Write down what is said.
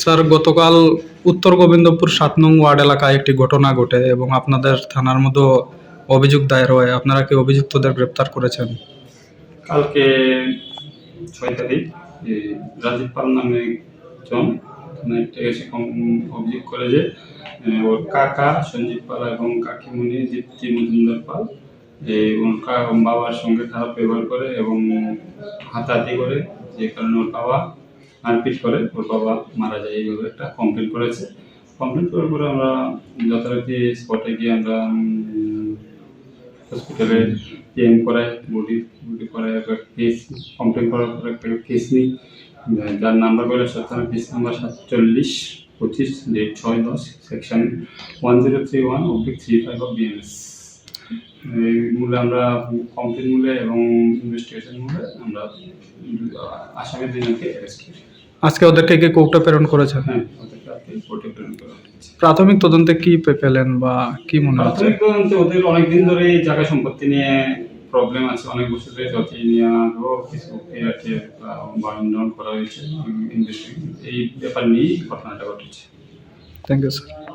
Sir, গতকাল উত্তর গোবিন্দপুর সাত নং ওয়ার্ড এলাকায় একটি ঘটনা ঘটে এবং আপনাদের থানার মধ্যে অভিযোগ দায়ের হয়। আপনারা কি অভিযুক্তদের গ্রেপ্তার করেছেন? কালকে ছয় তারিখ রাজীব পাল নামে একজন এসে অভিযোগ করে যে ওর কাকা সঞ্জীব পাল এবং কাকিমণি দীপ্তি মজুমদার পাল বাবার সঙ্গে খারাপ ব্যবহার করে এবং হাতাহাতি করে, যে কারণে ওর বাবা মারপিট করে ওর বাবা মারা যায় এইভাবে একটা কমপ্লেন করেছে। কমপ্লেন করার পরে আমরা যথারীতি স্পটে গিয়ে আমরা হসপিটালে পিএম করাই বডি বডি করাই একটা কেস কমপ্লেন করার পরে একটা কেস নিই। যার নাম্বার বলে সত্তান্ন কেস নাম্বার সাতচল্লিশ পঁচিশ ডেট ছয় দশ section one zero three one oblique three five of BMS এই মূলে আমরা কমপ্লেন মূলে এবং ইনভেস্টিগেশন মূলে আমরা আহ, আসামি দুজনকে অ্যারেস্ট করি। আজকে ওদেরকে কি কোর্টে প্রেরণ করেছেন? হ্যাঁ ওদেরকে আজকে কোর্টে প্রেরণ করা হয়েছে। প্রাথমিক তদন্তে কি পে- পেলেন বা কি মনে হচ্ছে? প্রাথমিক তদন্তে ওদের অনেকদিন ধরে এই জায়গা সম্পত্তি নিয়ে প্রবলেম আছে অনেক বছর ধরে যতই নিয়ে আগেও কিছু করা হয়েছে ইনভেস্টিগেশন এই ব্যাপার নিয়েই ঘটনাটা ঘটেছে। Thank you sir